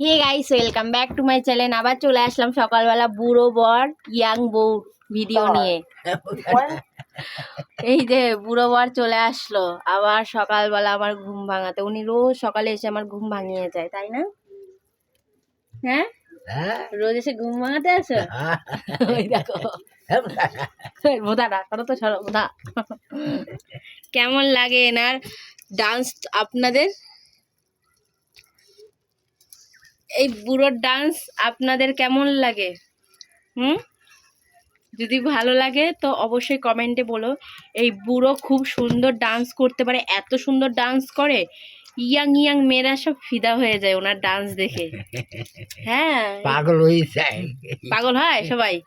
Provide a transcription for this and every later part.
Hey guys welcome back to my channel আবার চলে আসলাম সকালবেলা বুড়ো বর ইয়াং বউ ভিডিও নিয়ে। এই যে বুড়ো বর চলে আসলো আবার সকালবেলা আমার ঘুম ভাঙাতে। উনি রোজ সকালে এসে আমার ঘুম ভাঙিয়ে যায় তাই না? হ্যাঁ? রোজ এসে ঘুম ভাঙাতে আসো? ওই দেখো। বোধাটা করো তো সরো বোধা কেমন লাগে এনার ডান্স আপনাদের? এই বুড়োর ডান্স আপনাদের কেমন লাগে? হুম? যদি ভালো লাগে তো অবশ্যই কমেন্টে বলো। এই বুড়ো খুব সুন্দর ডান্স করতে পারে এত সুন্দর ডান্স করে ইয়াং ইয়াং মেয়েরা সব ফিদা হয়ে যায় ওনার ডান্স দেখে। হ্যাঁ। পাগল হয়ে যায়। পাগল হয় সবাই।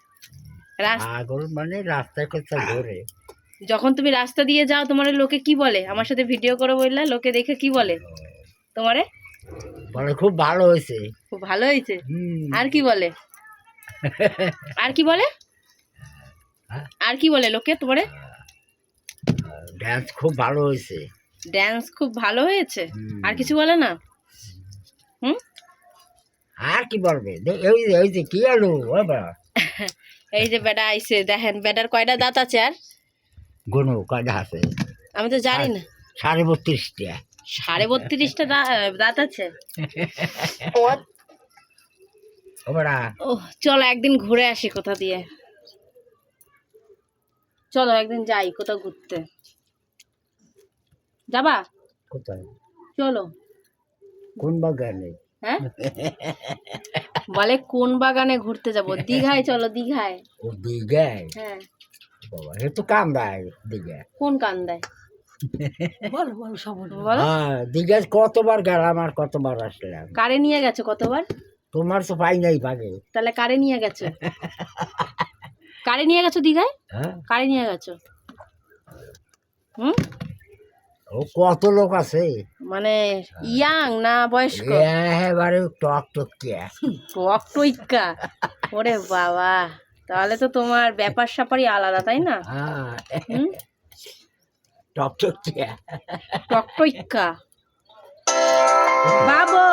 পাগল মানে রাস্তায় ঘুরে যখন তুমি রাস্তা দিয়ে যাও তোমার লোকে কি বলে? আমার সাথে ভিডিও করে বললে লোকে দেখে কি বলে? তোমারে? বলে খুব ভালো হয়েছে। খুব ভালো হয়েছে। আর কি বলে? আর কি বলে? হ্যাঁ? আর কি বলে লোকে তোমারে? ডান্স খুব ভালো হয়েছে। ড্যান্স খুব ভালো হয়েছে? আর কিছু বলে না? হুম? আর কি বলবে? এই যে এই যে কি আলু? বাবা। এই যে বেটা আইছে দেখেন বেটার কয়টা দাঁত আছে আর? গনু কয়টা আছে? আমি তো জানি না। সাড়ে বত্রিশটা। সাড়ে বত্রিশটা দাঁত আছে? ও চলো একদিন ঘুরে আসি কোথা দিয়ে। চলো একদিন যাই কোথাও ঘুরতে। যাবা? কোথায়? চলো। কোন বাগানে? হ্যাঁ? বলে কোন বাগানে ঘুরতে যাব? দীঘায় চলো দীঘায়। ও দিঘায়? হ্যাঁ। বাবা এ তো কান্দায় দীঘা কোন কান্দায়? বলো হ্যাঁ দীঘায় কতবার গেলাম আর কতবার আসলাম। কারে নিয়ে গেছো কতবার? তোমার তো পাই নাই ভাগে। তাহলে কারে নিয়ে গেছো? কারে নিয়ে গেছো দীঘায়? হ্যাঁ। কারে নিয়ে গেছো? হুম? ও কত লোক আছে? মানে ইয়াং না বয়স্ক? এবারে টক টক কে টক টইকা? ওরে বাবা তাহলে তো তোমার ব্যাপার স্যাপারই আলাদা তাই না? হ্যাঁ। হুম টক টক কে? টক টইকা বাবু!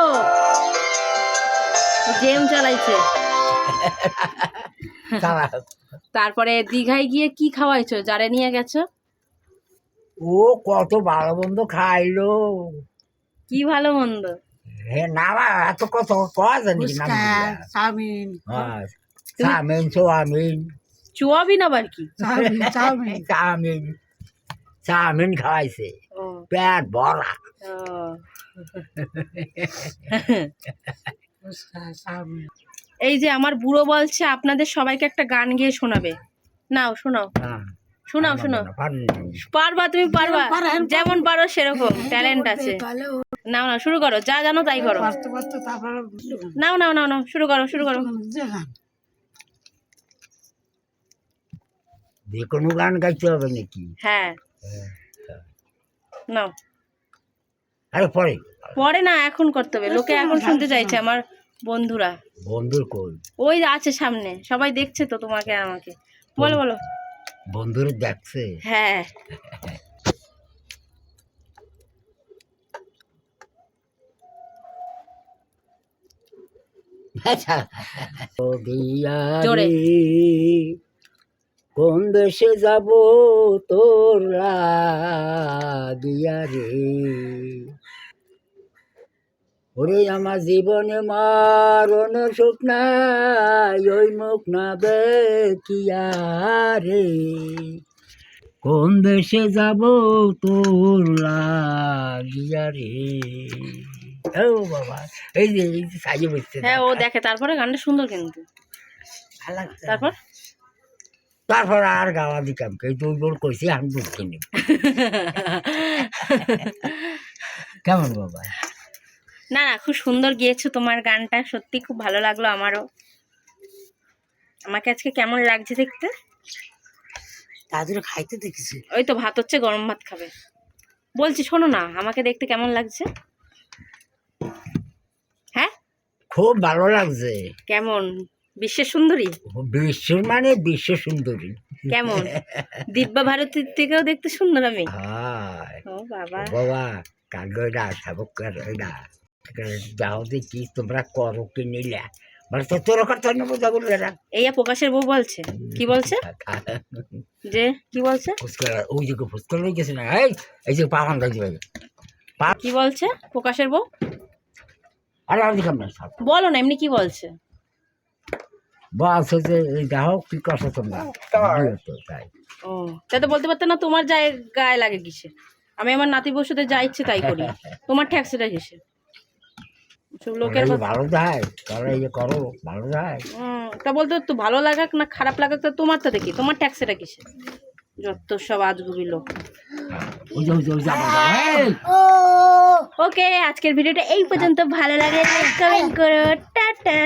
গেম চালাইছে। তারপরে দীঘায় গিয়ে কি খাওয়াইছো? যারে নিয়ে গেছো? ও কত ভালো মন্দ খাইলো। কি ভালো মন্দ? হে না না, এত কত কয়া জানি নাম চাউমিন। হ্যাঁ চাউমিন সোয়াবিন। চুয়াবিন আবার কি? চাউমিন। চাউমিন। চাউমিন খাওয়াইছে পেট ভরা। এই যে আমার বুড়ো বলছে আপনাদের সবাইকে একটা গান গেয়ে শোনাবে। নাও শোনাও। হ্যাঁ, শোনাও শোনাও পারবা তুমি পারবা। যেমন পারো। সেরকম ট্যালেন্ট আছে। নাও না শুরু করো যা জানো তাই করো। নাও নাও নাও নাও শুরু করো শুরু করো। যে কোনো গান গাইতে হবে নাকি? হ্যাঁ। নাও। আরে পরে। পরে না এখন করতে হবে। লোকে এখন শুনতে চাইছে আমার বন্ধুরা। বন্ধুর কই ওই আছে সামনে। সবাই দেখছে তো তোমাকে আর আমাকে। বলো বলো। বন্ধুর দেখছে। হ্যাঁ। ও দিয়া জোরে। কোন দেশে যাব তোর দিয়া রে? ওরে আমার জীবনে মারণ সুখ নাই ওই মুখ না দেখিয়া রে কোন দেশে যাব তোর লাগিয়া রে? ও বাবা এই যে সাজে বসছে হ্যাঁ ও দেখে তারপরে গানটা সুন্দর কিন্তু। ভালো লাগছে। তারপর? তারপর আর গাওয়া দিতাম কে তুই বল কইছি আমি বুঝতে নেব কেমন বাবা? না না খুব সুন্দর গিয়েছো তোমার গানটা সত্যি খুব ভালো লাগল আমারও। আমাকে আজকে কেমন লাগছে দেখতে? তাদের খাইতে দেখেছি। ওই তো ভাত হচ্ছে গরম ভাত খাবে। বলছি শোনো না আমাকে দেখতে কেমন লাগছে? হ্যাঁ? খুব ভালো লাগছে। কেমন? বিশ্বের সুন্দরী? বিশ্ব মানে বিশ্ব সুন্দরী। কেমন? দিব্যা ভারতীর থেকেও দেখতে সুন্দর আমি। হায়। ও বাবা। বাবা কাগজটা সাবক করে যাও দেখি তোমরা করো কি নিলে। মানে তো তোর করতে নেব যাগুলো এরা এই প্রকাশের বউ বলছে। কি বলছে? যে কি বলছে? ফুচকা ওই যে ফুচকা লই গেছে না? এই এই যে পাহান দিবে কি বলছে? প্রকাশের বউ? আরে আমি বলো না এমনি কি বলছে? বলছে যে এই দেখো কি করছ তোমরা তাই। ও তাই বলতে পারতো না তোমার যায় গায়ে লাগে কিসে আমি আমার নাতি বসুতে যা ইচ্ছে তাই করি। তোমার ট্যাক্সিটা কিসে লোকের তোমরা ভালো যায় তাহলে এই করো ভালো যায়। হুম, তা বলতে তো ভালো লাগাক না খারাপ লাগাক তা তোমারটা দেখি তোমার ট্যাক্সিটা কিসে যত সব আজগুবি লোক। ওই যে ওই যে ওই যে আমার বাবা, এই! ওকে আজকের ভিডিওটা এই পর্যন্ত। ভালো লাগে কমেন্ট করো টাটা!